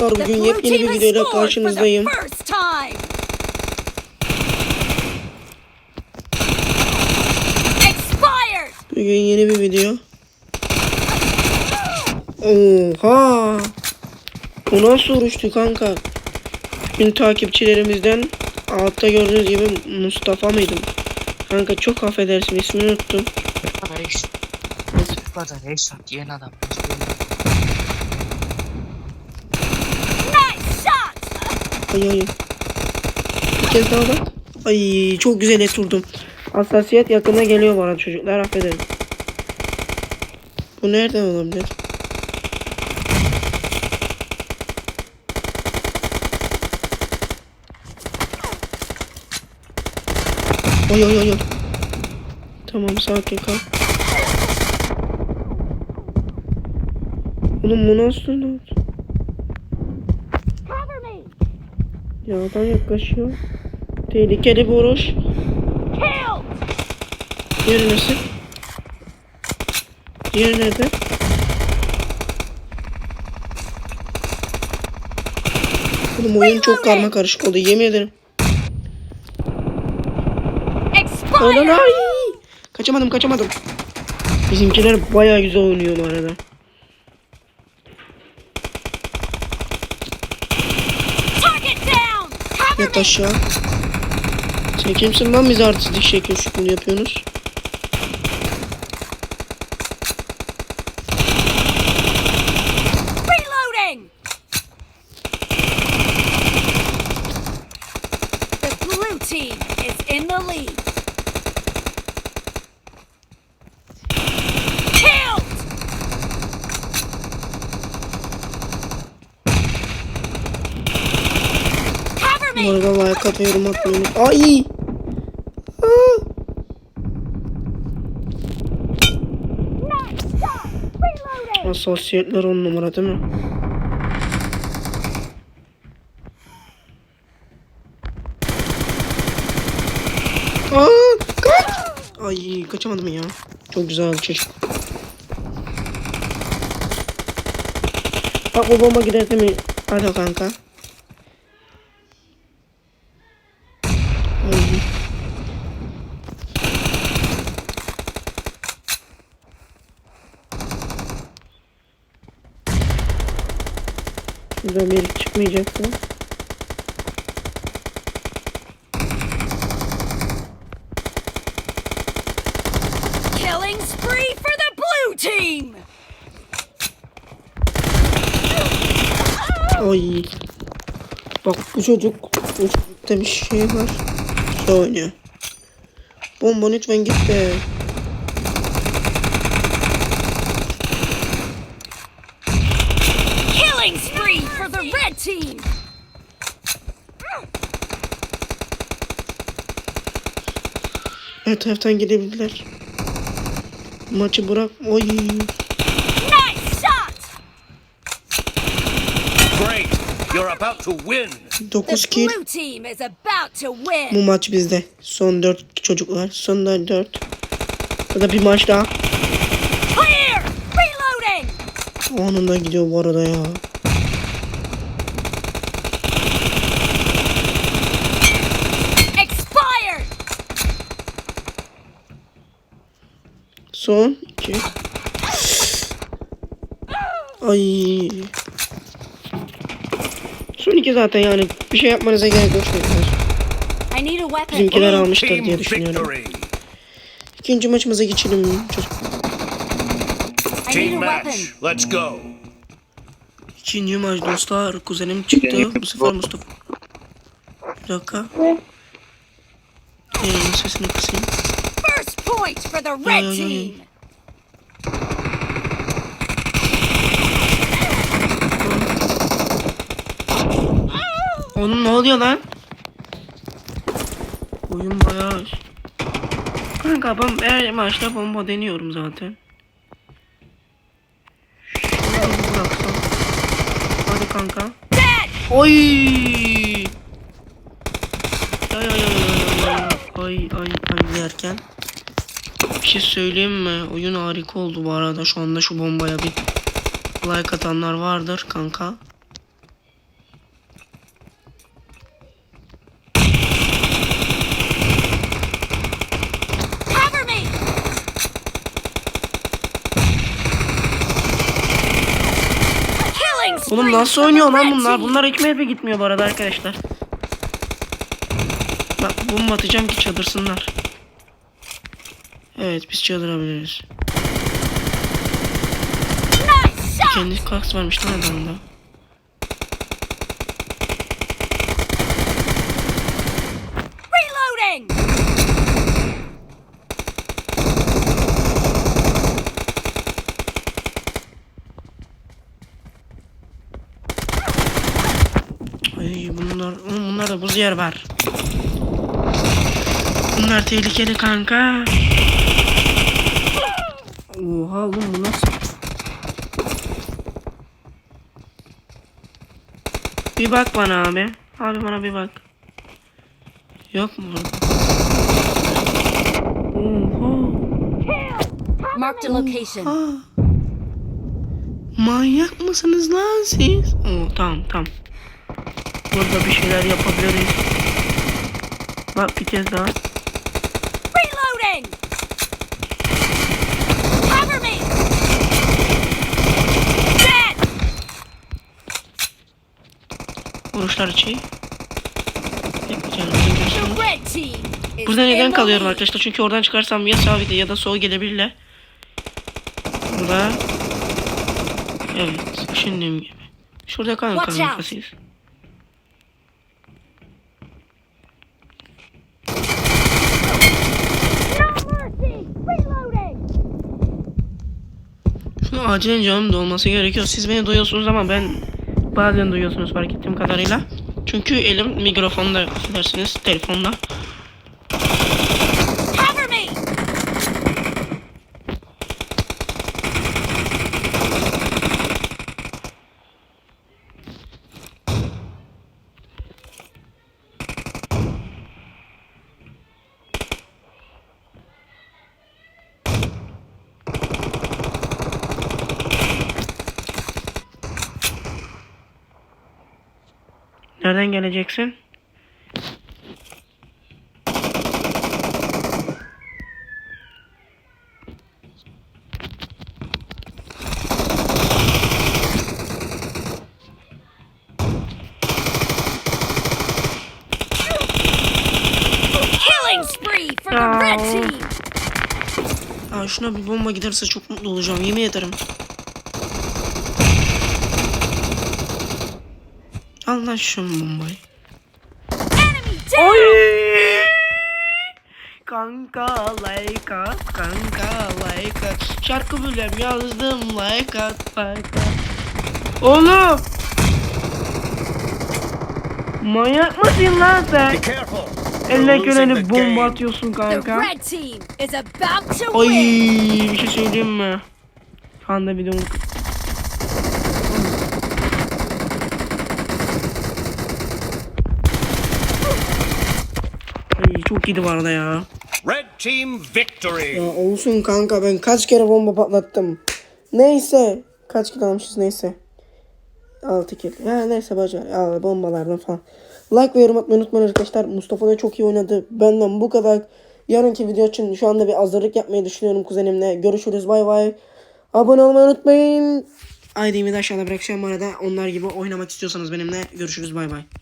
Dostlar bugün yepyeni bir videoyla karşınızdayım. Bugün yeni bir video. Oha! Bu nasıl oruçtu kanka? Bugün takipçilerimizden altta gördüğünüz gibi Mustafa mıydım? Kanka çok affedersin ismini unuttum. Reis. Bu kadar headshot yiyen adam. Nice Ay ay. Bir kez daha bak. Ay çok güzel et vurdum. Hassasiyet yakına geliyor arada çocuklar affedin. Bu nereden olabilir? Oy oy oy oy. Tamam sakin kal. Oğlum bu nasıl Yağdan yaklaşıyor. Tehlikeli bir vuruş. Diğeri nasıl? Diğeri nerede? Oğlum oyun çok karma karışık oldu yemin ederim. Expired. ay. Kaçamadım kaçamadım. Bizimkiler bayağı güzel oynuyor bu arada. Yat aşağı. Sen kimsin lan bize artistik şekil şükür yapıyorsunuz? Reloading. The blue team is in the lead. Killed. Cover Bu arada like atmayı yorum atmayı unut- Ay! Aa! Hassasiyetler on numara değil mi? Aa, kaç! Ay kaçamadım ya. Çok güzel bir çeşit. Bak bomba gider değil mi? Hadi kanka. Ay. Şurada bir çıkmayacak mı? Killing spree for the blue team. Ay. Bak bu çocuk bu çocukta bir şey var. Şey oynuyor. Bomba lütfen git be. Killing spree for the red team. Her taraftan gidebilirler. Maçı bırak. Oy. Great! You're about to win! 9 The kill. blue team is about to win. Bu maç bizde. Son 4 çocuklar. Son 4. Ya da bir maç daha. Clear. Reloading. Anında gidiyor bu arada ya. Son 2. Ay. Son 2 zaten yani. Bir şey yapmanıza gerek yok çocuklar. Bizimkiler almıştır diye düşünüyorum. İkinci maçımıza geçelim çocuk. I Team match, let's go! İkinci maç dostlar. Kuzenim çıktı. Bu sefer Mustafa. Bir dakika. Yayının sesini kısayım. Point for the red team. Oğlum ne oluyor lan? Oyun bayağı... Kanka ben her maçta bomba deniyorum zaten. Şunu bıraksam. Hadi kanka. Oy! Ay ay ay ay ay ay ay ay derken. Bir şey söyleyeyim mi? Oyun harika oldu bu arada. Şu anda şu bombaya bir like atanlar vardır kanka. Oğlum nasıl oynuyor lan bunlar? Bunlar ekmeğe bir gitmiyor bu arada arkadaşlar. Bak bomba atacağım ki çadırsınlar. Evet biz shot. Kendi kaks varmış lan adamda. Reloading. Ay bunlar, bunlarda buz yer var. Bunlar tehlikeli kanka. Oha oğlum bu nasıl? Bir bak bana abi. Abi bana bir bak. Yok mu orada? Oha. Marked a location. Manyak mısınız lan siz? Oo, tamam tamam. Burada bir şeyler yapabiliriz. Bak bir kez daha. Vuruşlar içi. Bekleyeceğim, bekleyeceğim. The red team is Burada neden kalıyorum arkadaşlar? Çünkü oradan çıkarsam ya sağ ya da sol gelebilirler. Burada. Evet. Düşündüğüm gibi. Şurada kalın Watch kalın out. kafasıyız. No mercy. Reloading. Şu acilen canım dolması gerekiyor. Siz beni duyuyorsunuz ama ben bazen duyuyorsunuz fark ettiğim kadarıyla. Çünkü elim mikrofonda affedersiniz telefonda. Nereden geleceksin? Killing spree for the red Ow. team. Aa, şuna bir bomba giderse çok mutlu olacağım. Yemin ederim. Al lan bombayı. Down. Kanka like at, kanka like at. Şarkı bölüm yazdım like at, like at. Oğlum! Manyak mısın lan sen? Eline göreni bomba atıyorsun The kanka. red team is about to Ay bir şey söyleyeyim mi? Şu anda videonun... çok iyiydi bu arada ya. Red team victory. Ya olsun kanka ben kaç kere bomba patlattım. Neyse. Kaç kill almışız neyse. 6 kill. Ya neyse baca. Ya bombalardan falan. Like ve yorum atmayı unutmayın arkadaşlar. Mustafa da çok iyi oynadı. Benden bu kadar. Yarınki video için şu anda bir hazırlık yapmayı düşünüyorum kuzenimle. Görüşürüz bay bay. Abone olmayı unutmayın. ID'mi de aşağıda bırakacağım bu arada. Onlar gibi oynamak istiyorsanız benimle. Görüşürüz bay bay.